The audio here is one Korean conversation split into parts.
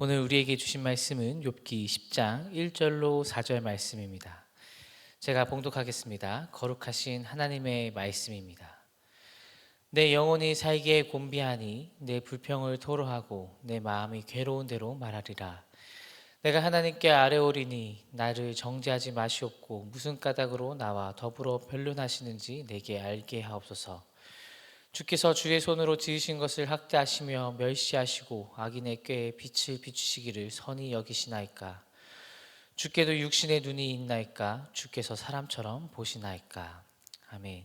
오늘 우리에게 주신 말씀은 욥기 10장 1절로 4절 말씀입니다. 제가 봉독하겠습니다. 거룩하신 하나님의 말씀입니다. 내 영혼이 살기에 곤비하니 내 불평을 토로하고 내 마음이 괴로운 대로 말하리라. 내가 하나님께 아뢰오리니 나를 정죄하지 마시옵고 무슨 까닭으로 나와 더불어 변론하시는지 내게 알게 하옵소서. 주께서 주의 손으로 지으신 것을 학대하시며 멸시하시고 악인의 꾀에 빛을 비추시기를 선히 여기시나이까? 주께도 육신의 눈이 있나이까? 주께서 사람처럼 보시나이까? 아멘.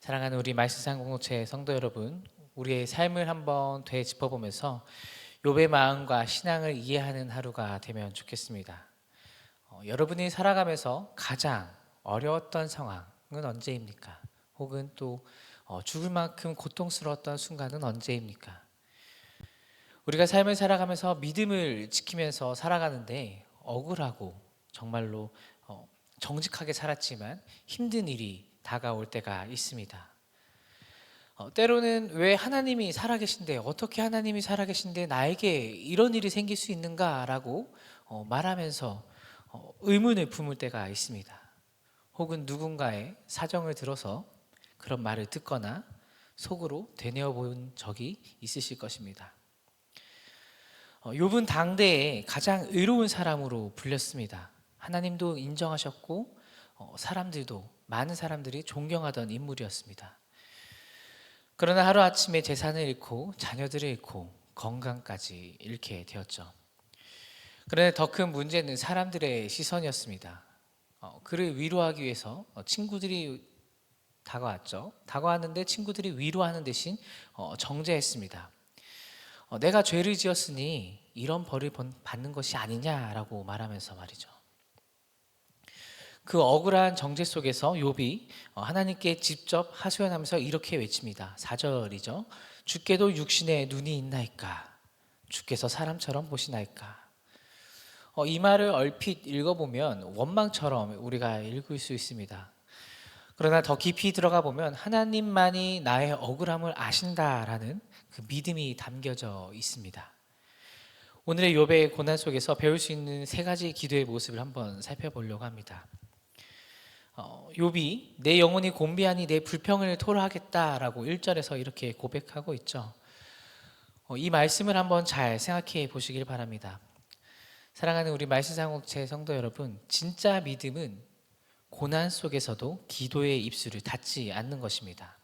사랑하는 우리 말씀상 공동체 성도 여러분 우리의 삶을 한번 되짚어보면서 욥의 마음과 신앙을 이해하는 하루가 되면 좋겠습니다. 어, 여러분이 살아가면서 가장 어려웠던 상황은 언제입니까? 혹은 또 어, 죽을 만큼 고통스러웠던 순간은 언제입니까? 우리가 삶을 살아가면서 믿음을 지키면서 살아가는데 억울하고 정말로 어, 정직하게 살았지만 힘든 일이 다가올 때가 있습니다. 어, 때로는 왜 하나님이 살아계신데 어떻게 하나님이 살아계신데 나에게 이런 일이 생길 수 있는가라고 어, 말하면서 어, 의문을 품을 때가 있습니다. 혹은 누군가의 사정을 들어서 그런 말을 듣거나 속으로 되뇌어 본 적이 있으실 것입니다. 어, 욥은 당대에 가장 의로운 사람으로 불렸습니다. 하나님도 인정하셨고 어, 사람들도 많은 사람들이 존경하던 인물이었습니다. 그러나 하루 아침에 재산을 잃고 자녀들을 잃고 건강까지 잃게 되었죠. 그런데 더 큰 문제는 사람들의 시선이었습니다. 어, 그를 위로하기 위해서 어, 친구들이 다가왔죠. 다가왔는데 친구들이 위로하는 대신 어, 정죄했습니다. 어, 내가 죄를 지었으니 이런 벌을 번- 받는 것이 아니냐라고 말하면서 말이죠. 그 억울한 정죄 속에서 욥이 어, 하나님께 직접 하소연하면서 이렇게 외칩니다. 4절이죠. 주께도 육신에 눈이 있나이까? 주께서 사람처럼 보시나이까? 어, 이 말을 얼핏 읽어보면 원망처럼 우리가 읽을 수 있습니다. 그러나 더 깊이 들어가 보면 하나님만이 나의 억울함을 아신다라는 그 믿음이 담겨져 있습니다. 오늘의 욥의 고난 속에서 배울 수 있는 세 가지 기도의 모습을 한번 살펴보려고 합니다. 어, 욥이 내 영혼이 곤비하니 내 불평을 토로하겠다라고 1절에서 이렇게 고백하고 있죠. 어, 이 말씀을 한번 잘 생각해 보시길 바랍니다. 사랑하는 우리 말씀상옥체 성도 여러분, 진짜 믿음은 고난 속에서도 기도의 입술을 닫지 않는 것입니다.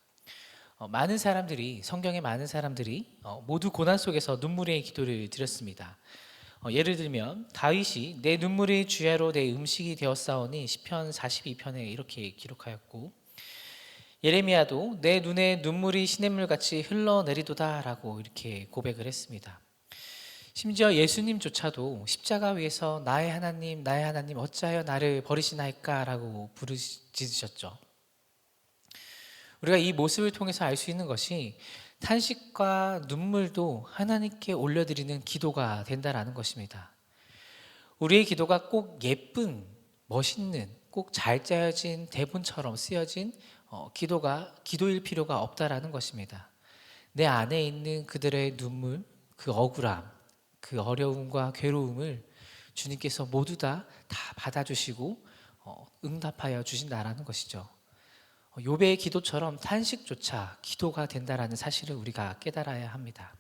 어, 많은 사람들이 성경의 많은 사람들이 어, 모두 고난 속에서 눈물의 기도를 드렸습니다. 어, 예를 들면 다윗이 내 눈물이 주야로 내 음식이 되었사오니 시편 42편에 이렇게 기록하였고 예레미야도 내 눈에 눈물이 시냇물 같이 흘러내리도다라고 이렇게 고백을 했습니다. 심지어 예수님조차도 십자가 위에서 나의 하나님, 나의 하나님 어찌하여 나를 버리시나이까라고 부르짖으셨죠. 우리가 이 모습을 통해서 알 수 있는 것이 탄식과 눈물도 하나님께 올려드리는 기도가 된다라는 것입니다. 우리의 기도가 꼭 예쁜, 멋있는, 꼭 잘 짜여진 대본처럼 쓰여진 어, 기도가 기도일 필요가 없다라는 것입니다. 내 안에 있는 그들의 눈물, 그 억울함, 그 어려움과 괴로움을 주님께서 모두 다 다 받아주시고 어, 응답하여 주신다라는 것이죠. 어, 욥의 기도처럼 탄식조차 기도가 된다라는 사실을 우리가 깨달아야 합니다.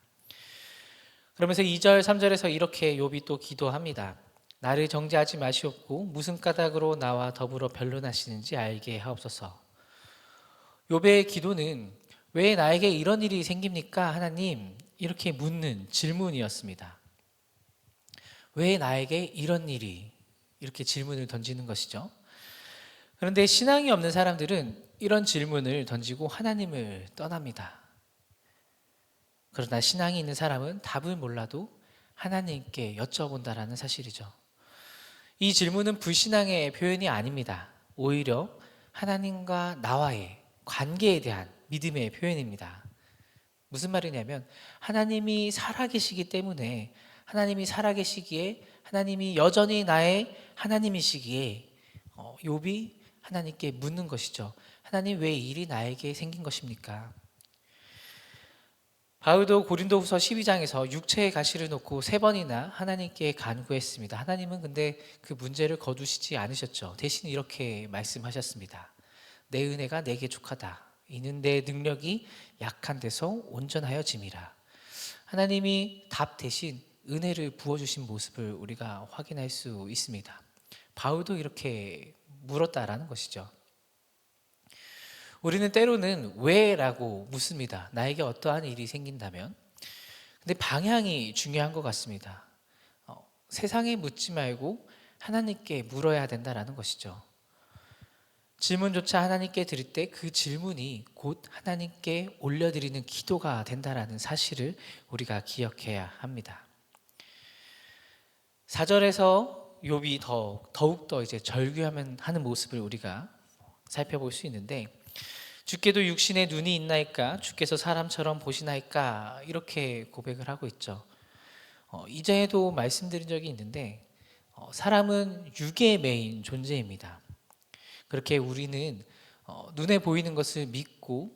그러면서 2절, 3절에서 이렇게 욥이 또 기도합니다. 나를 정죄하지 마시옵고 무슨 까닭으로 나와 더불어 변론하시는지 알게 하옵소서. 욥의 기도는 왜 나에게 이런 일이 생깁니까? 하나님 이렇게 묻는 질문이었습니다. 왜 나에게 이런 일이 이렇게 질문을 던지는 것이죠. 그런데 신앙이 없는 사람들은 이런 질문을 던지고 하나님을 떠납니다. 그러나 신앙이 있는 사람은 답을 몰라도 하나님께 여쭤본다라는 사실이죠. 이 질문은 불신앙의 표현이 아닙니다. 오히려 하나님과 나와의 관계에 대한 믿음의 표현입니다. 무슨 말이냐면 하나님이 살아계시기 때문에 하나님이 살아계시기에 하나님이 여전히 나의 하나님이시기에 어, 욥이 하나님께 묻는 것이죠. 하나님 왜이 일이 나에게 생긴 것입니까? 바울도 고린도후서 12장에서 육체의 가시를 놓고 세 번이나 하나님께 간구했습니다. 하나님은 근데 그 문제를 거두시지 않으셨죠. 대신 이렇게 말씀하셨습니다. 내 은혜가 내게 족하다. 이는 내 능력이 약한 데서 온전하여 짐이라. 하나님이 답 대신 은혜를 부어주신 모습을 우리가 확인할 수 있습니다. 바울도 이렇게 물었다라는 것이죠. 우리는 때로는 왜 라고 묻습니다. 나에게 어떠한 일이 생긴다면. 근데 방향이 중요한 것 같습니다. 어, 세상에 묻지 말고 하나님께 물어야 된다라는 것이죠. 질문조차 하나님께 드릴 때 그 질문이 곧 하나님께 올려드리는 기도가 된다라는 사실을 우리가 기억해야 합니다. 4절에서 욥이 더 더욱 더 이제 절규하면 하는 모습을 우리가 살펴볼 수 있는데 주께도 육신에 눈이 있나이까 주께서 사람처럼 보시나이까 이렇게 고백을 하고 있죠. 어, 이전에도 말씀드린 적이 있는데 어, 사람은 육에 매인 존재입니다. 그렇게 우리는 어, 눈에 보이는 것을 믿고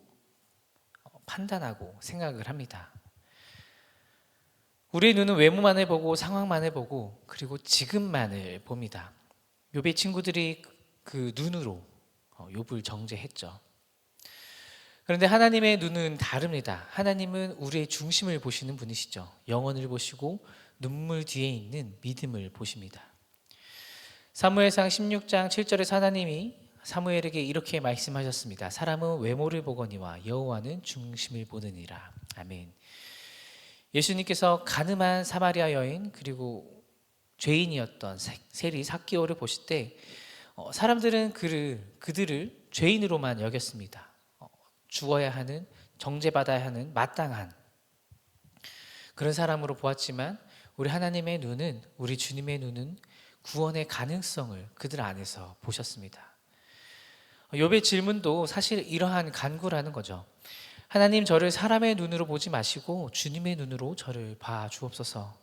어, 판단하고 생각을 합니다. 우리의 눈은 외모만을 보고 상황만을 보고 그리고 지금만을 봅니다. 욥의 친구들이 그 눈으로 어, 욥을 정죄했죠. 그런데 하나님의 눈은 다릅니다. 하나님은 우리의 중심을 보시는 분이시죠. 영혼을 보시고 눈물 뒤에 있는 믿음을 보십니다. 사무엘상 16장 7절에서 하나님이 사무엘에게 이렇게 말씀하셨습니다. 사람은 외모를 보거니와 여호와는 중심을 보느니라. 아멘. 예수님께서 가늠한 사마리아 여인 그리고 죄인이었던 세리 사기오를 보실 때 어, 사람들은 그를 그들을 죄인으로만 여겼습니다. 어, 죽어야 하는 정죄받아야 하는 마땅한 그런 사람으로 보았지만 우리 하나님의 눈은 우리 주님의 눈은 구원의 가능성을 그들 안에서 보셨습니다. 욥의 질문도 사실 이러한 간구라는 거죠. 하나님 저를 사람의 눈으로 보지 마시고 주님의 눈으로 저를 봐 주옵소서.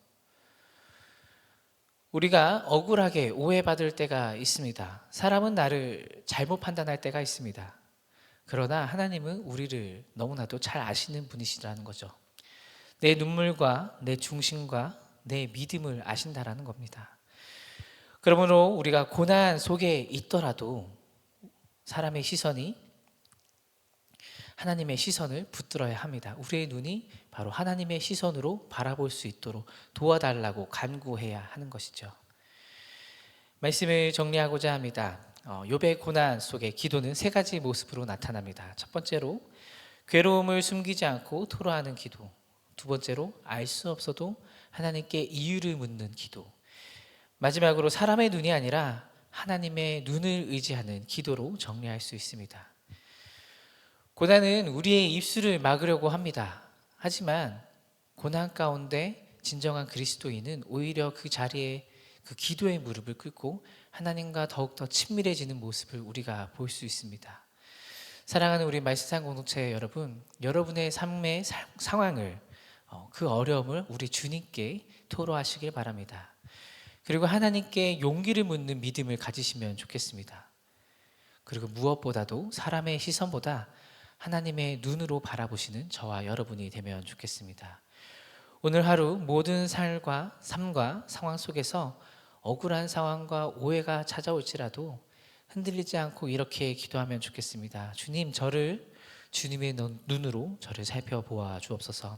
우리가 억울하게 오해받을 때가 있습니다. 사람은 나를 잘못 판단할 때가 있습니다. 그러나 하나님은 우리를 너무나도 잘 아시는 분이시라는 거죠. 내 눈물과 내 중심과 내 믿음을 아신다라는 겁니다. 그러므로 우리가 고난 속에 있더라도 사람의 시선이 하나님의 시선을 붙들어야 합니다. 우리의 눈이 바로 하나님의 시선으로 바라볼 수 있도록 도와달라고 간구해야 하는 것이죠. 말씀을 정리하고자 합니다. 어, 욥의 고난 속에 기도는 세 가지 모습으로 나타납니다. 첫 번째로 괴로움을 숨기지 않고 토로하는 기도. 두 번째로 알 수 없어도 하나님께 이유를 묻는 기도. 마지막으로 사람의 눈이 아니라 하나님의 눈을 의지하는 기도로 정리할 수 있습니다. 고난은 우리의 입술을 막으려고 합니다. 하지만 고난 가운데 진정한 그리스도인은 오히려 그 자리에 그 기도의 무릎을 꿇고 하나님과 더욱더 친밀해지는 모습을 우리가 볼 수 있습니다. 사랑하는 우리 말씀상 공동체 여러분, 여러분의 삶의 사, 상황을 어, 그 어려움을 우리 주님께 토로하시길 바랍니다. 그리고 하나님께 용기를 묻는 믿음을 가지시면 좋겠습니다. 그리고 무엇보다도 사람의 시선보다 하나님의 눈으로 바라보시는 저와 여러분이 되면 좋겠습니다. 오늘 하루 모든 삶과 삶과 상황 속에서 억울한 상황과 오해가 찾아올지라도 흔들리지 않고 이렇게 기도하면 좋겠습니다. 주님, 저를 주님의 눈으로 저를 살펴보아 주옵소서.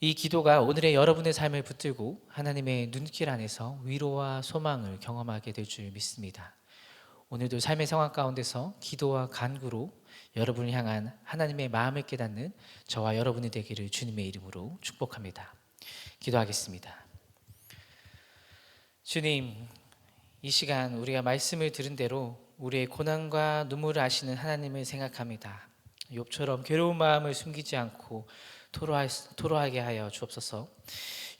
이 기도가 오늘의 여러분의 삶을 붙들고 하나님의 눈길 안에서 위로와 소망을 경험하게 될 줄 믿습니다. 오늘도 삶의 상황 가운데서 기도와 간구로 여러분을 향한 하나님의 마음을 깨닫는 저와 여러분이 되기를 주님의 이름으로 축복합니다. 기도하겠습니다. 주님, 이 시간 우리가 말씀을 들은 대로 우리의 고난과 눈물을 아시는 하나님을 생각합니다. 욥처럼 괴로운 마음을 숨기지 않고 토로하게 하여 주옵소서.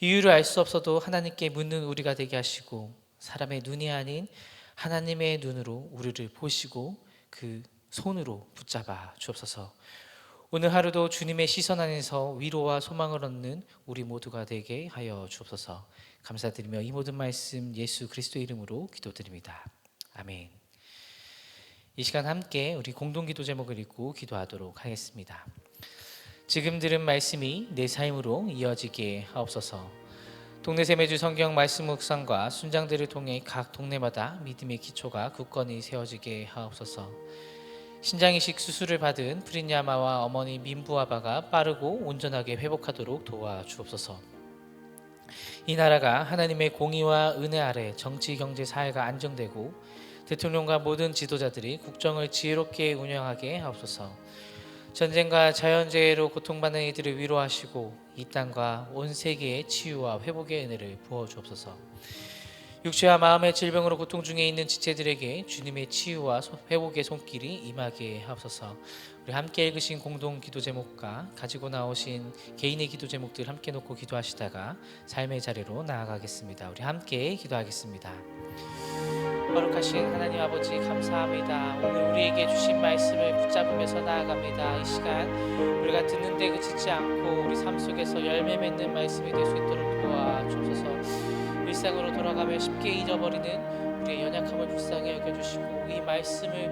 이유를 알 수 없어도 하나님께 묻는 우리가 되게 하시고 사람의 눈이 아닌 하나님의 눈으로 우리를 보시고 그 손으로 붙잡아 주옵소서. 오늘 하루도 주님의 시선 안에서 위로와 소망을 얻는 우리 모두가 되게 하여 주옵소서. 감사드리며 이 모든 말씀 예수 그리스도 이름으로 기도드립니다. 아멘. 이 시간 함께 우리 공동 기도 제목을 읽고 기도하도록 하겠습니다. 지금 들은 말씀이 내 삶으로 이어지게 하옵소서. 동네 세매주 성경 말씀 묵상과 순장들을 통해 각 동네마다 믿음의 기초가 굳건히 세워지게 하옵소서. 신장이식 수술을 받은 프리냐마와 어머니 민부아바가 빠르고 온전하게 회복하도록 도와주옵소서. 이 나라가 하나님의 공의와 은혜 아래 정치, 경제, 사회가 안정되고 대통령과 모든 지도자들이 국정을 지혜롭게 운영하게 하옵소서. 전쟁과 자연재해로 고통받는 이들을 위로하시고 이 땅과 온 세계의 치유와 회복의 은혜를 부어 주옵소서. 육체와 마음의 질병으로 고통 중에 있는 지체들에게 주님의 치유와 소- 회복의 손길이 임하게 하옵소서. 우리 함께 읽으신 공동 기도 제목과 가지고 나오신 개인의 기도 제목들 함께 놓고 기도하시다가 삶의 자리로 나아가겠습니다. 우리 함께 기도하겠습니다. 거룩하신 하나님 아버지 감사합니다. 오늘 우리에게 주신 말씀을 붙잡으면서 나아갑니다. 이 시간 우리가 듣는 데 그치지 않고 우리 삶 속에서 열매 맺는 말씀이 될 수 있도록 도와주셔서 일상으로 돌아가며 쉽게 잊어버리는 우리의 연약함을 불쌍히 여겨주시고 이 말씀을